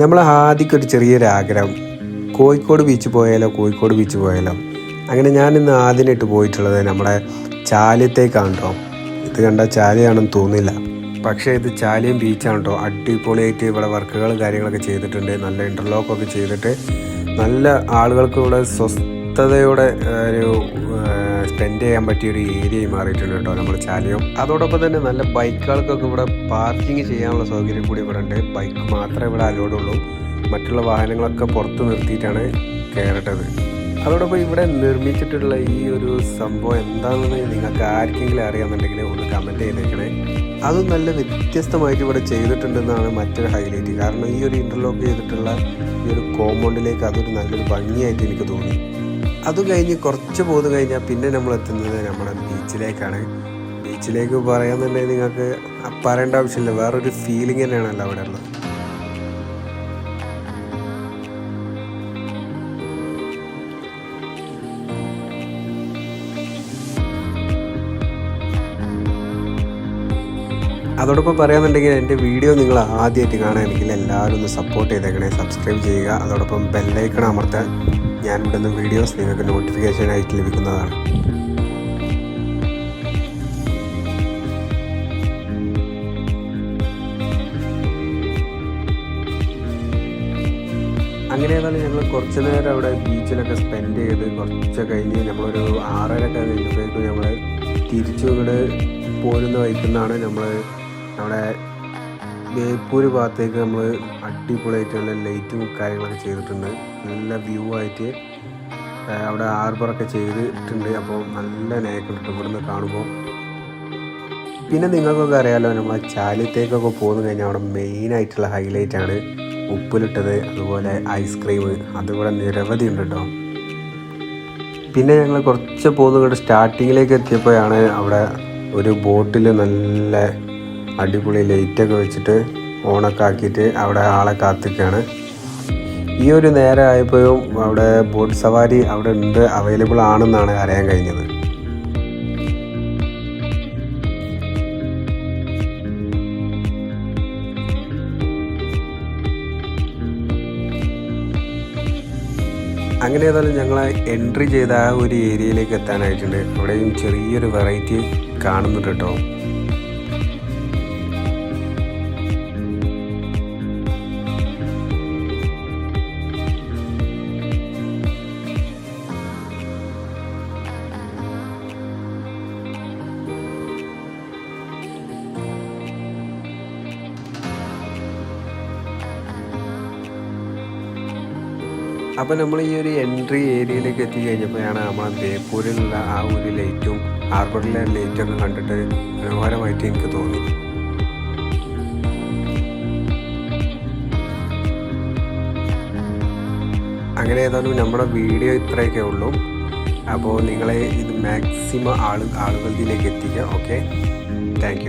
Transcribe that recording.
നമ്മൾ ആദ്യമൊക്കെ ഒരു ചെറിയൊരു ആഗ്രഹം കോഴിക്കോട് ബീച്ച് പോയാലോ കോഴിക്കോട് ബീച്ച് പോയാലോ. അങ്ങനെ ഞാനിന്ന് ആദ്യമായിട്ട് പോയിട്ടുള്ളത് നമ്മുടെ ചാലിയത്തേക്കാണ് കേട്ടോ ഇത് കണ്ടാൽ ചാലിയാണെന്ന് തോന്നില്ല പക്ഷേ ഇത് ചാലിയം ബീച്ചാണ് കേട്ടോ അടിപൊളിയായിട്ട് ഇവിടെ വർക്കുകൾ കാര്യങ്ങളൊക്കെ ചെയ്തിട്ടുണ്ട്. നല്ല ഇന്റർലോക്കൊക്കെ ചെയ്തിട്ട് നല്ല ആളുകൾക്ക് ഇവിടെ ആ, ഒരു സ്പെൻഡ് ചെയ്യാൻ പറ്റിയ ഒരു ഏരിയയായി മാറിയിട്ടുണ്ട് കേട്ടോ നമ്മുടെ ചാലിയം. അതോടൊപ്പം തന്നെ നല്ല ബൈക്കുകൾക്കൊക്കെ ഇവിടെ പാർക്കിംഗ് ചെയ്യാനുള്ള സൗകര്യം കൂടി ഇവിടെ ഉണ്ട്. ബൈക്ക് മാത്രമേ ഇവിടെ അലോഡ് ഉള്ളൂ. മറ്റുള്ള വാഹനങ്ങളൊക്കെ പുറത്ത് നിർത്തിയിട്ടാണ് കയറേണ്ടത്. അതോടൊപ്പം ഇവിടെ നിർമ്മിച്ചിട്ടുള്ള ഈ ഒരു സംഭവം എന്താണെന്ന് നിങ്ങൾക്ക് ആർക്കെങ്കിലും അറിയാമെന്നുണ്ടെങ്കിൽ ഒന്ന് കമന്റ് ചെയ്തേക്കണേ. അതും നല്ല വ്യത്യസ്തമായിട്ട് ഇവിടെ ചെയ്തിട്ടുണ്ടെന്നാണ് മറ്റൊരു ഹൈലൈറ്റ് കാരണം ഈ ഒരു ഇന്റർലോക്ക് ചെയ്തിട്ടുള്ള ഈ ഒരു കോമ്പൗണ്ടിലേക്ക് അതൊരു നല്ലൊരു ഭംഗിയായിട്ട് എനിക്ക് തോന്നി. അത് കഴിഞ്ഞ് കുറച്ച് പോന്നു കഴിഞ്ഞാൽ പിന്നെ നമ്മൾ എത്തുന്നത് നമ്മുടെ ബീച്ചിലേക്കാണ്. ബീച്ചിലേക്ക് പറയാന്നുണ്ടെങ്കിൽ നിങ്ങൾക്ക് പറയേണ്ട ആവശ്യമില്ല. വേറൊരു ഫീലിംഗ് തന്നെയാണല്ലോ അവിടെ ഉള്ളത്. അതോടൊപ്പം പറയാന്നുണ്ടെങ്കിൽ എന്റെ വീഡിയോ നിങ്ങൾ ആദ്യമായിട്ട് കാണുകയാണെങ്കിൽ എല്ലാവരും ഒന്ന് സപ്പോർട്ട് ചെയ്തേക്കണേ. സബ്സ്ക്രൈബ് ചെയ്യുക. അതോടൊപ്പം ബെല്ലൈക്കൺ അമർത്താൻ ഞാൻ ഇടുന്ന വീഡിയോസ് നിങ്ങൾക്ക് നോട്ടിഫിക്കേഷനായിട്ട് ലഭിക്കുന്നതാണ്. അങ്ങനെ ഏതായാലും ഞങ്ങൾ കുറച്ച് നേരം അവിടെ ബീച്ചിലൊക്കെ സ്പെൻഡ് ചെയ്ത് കുറച്ച് കഴിഞ്ഞ് നമ്മളൊരു ആറരയൊക്കെ കഴിഞ്ഞപ്പോഴേക്കും നമ്മൾ തിരിച്ചു ഇവിടെ പോരുന്ന വഴിക്കുന്നാണ് നമ്മൾ നമ്മുടെ ബേപ്പൂർ ഭാഗത്തേക്ക് നമ്മൾ അടിപൊളിയായിട്ടുള്ള ലൈറ്റും കാര്യങ്ങളൊക്കെ ചെയ്തിട്ടുണ്ട്. നല്ല വ്യൂ ആയിട്ട് അവിടെ ആർബറൊക്കെ ചെയ്തിട്ടുണ്ട്. അപ്പോൾ നല്ല നേക്കുണ്ട് ഇവിടുന്ന് കാണുമ്പോൾ പിന്നെ നിങ്ങൾക്കൊക്കെ അറിയാമല്ലോ നമ്മൾ ചാലിത്തേക്കൊക്കെ പോന്നു കഴിഞ്ഞാൽ അവിടെ മെയിനായിട്ടുള്ള ഹൈലൈറ്റ് ആണ് ഉപ്പിലിട്ടത് അതുപോലെ ഐസ്ക്രീം അതിവിടെ നിരവധി ഉണ്ട് കേട്ടോ പിന്നെ ഞങ്ങൾ കുറച്ച് കണ്ട് സ്റ്റാർട്ടിങ്ങിലേക്ക് എത്തിയപ്പോഴാണ് അവിടെ ഒരു ബോട്ടിൽ നല്ല അടിപൊളി ലൈറ്റൊക്കെ വെച്ചിട്ട് ഓണൊക്കെ ആക്കിയിട്ട് അവിടെ ആളെ കാത്തിക്കുകയാണ് ഈ ഒരു നേരം ആയപ്പോഴും അവിടെ ബോട്ട് സവാരി അവിടെ ഉണ്ട് അവൈലബിൾ ആണെന്നാണ് അറിയാൻ കഴിഞ്ഞത്. അങ്ങനെ ഏതായാലും ഞങ്ങൾ എൻട്രി ചെയ്ത ആ ഒരു ഏരിയയിലേക്ക് എത്താനായിട്ടുണ്ട്. അവിടെയും ചെറിയൊരു വെറൈറ്റി കാണുന്നുണ്ട് കേട്ടോ. അപ്പോൾ നമ്മൾ ഈ ഒരു എൻട്രി ഏരിയയിലേക്ക് എത്തി കഴിഞ്ഞപ്പോഴാണ് നമ്മളെ ബേപ്പൂരിലുള്ള ആ ഒരു ലൈറ്റും ഹാർബറിലെ ലൈറ്റൊക്കെ കണ്ടിട്ട് മനോഹരമായിട്ട് എനിക്ക് തോന്നി. അങ്ങനെ ഏതായാലും നമ്മുടെ വീഡിയോ ഇത്രയൊക്കെ ഉള്ളൂ. അപ്പോൾ നിങ്ങളെ ഇത് മാക്സിമം ആൾ ആളുകളിലേക്ക് എത്തിക്കുക ഓക്കെ താങ്ക്